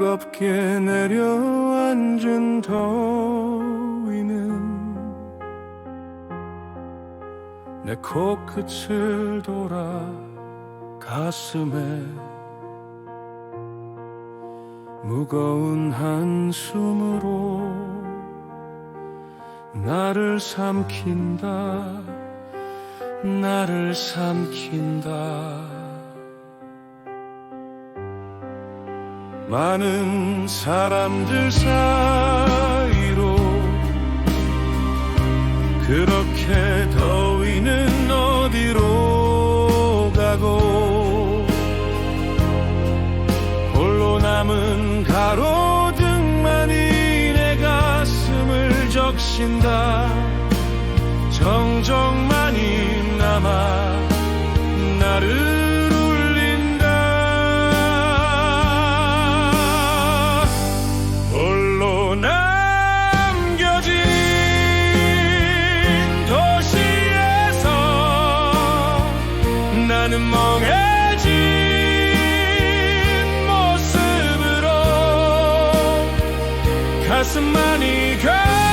무겁게 내려앉은 더위는 내 코끝을 돌아 가슴에 무거운 한숨으로 나를 삼킨다 나를 삼킨다 많은 사람들 사이로 그렇게 더위는 어디로 가고 홀로 남은 가로등만이 내 가슴을 적신다. 정적만이 남아 나를 나는 멍해진 모습으로 가슴만이 가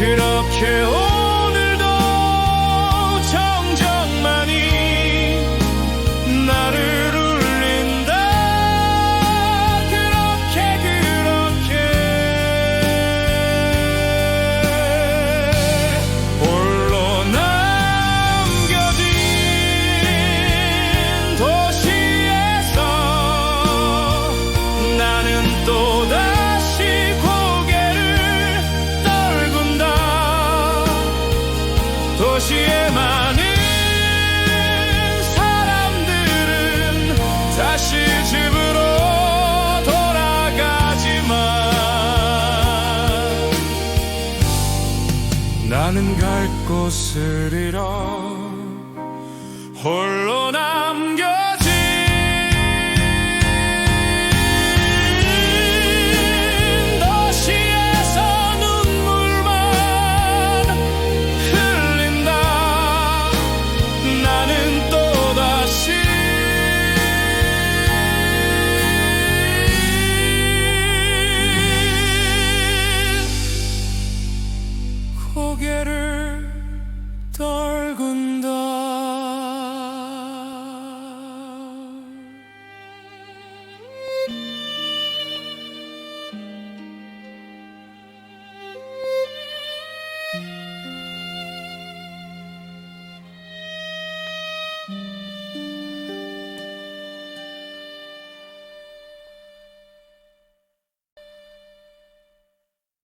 그렇 나는 갈 곳을 잃어 홀로 남 널 군도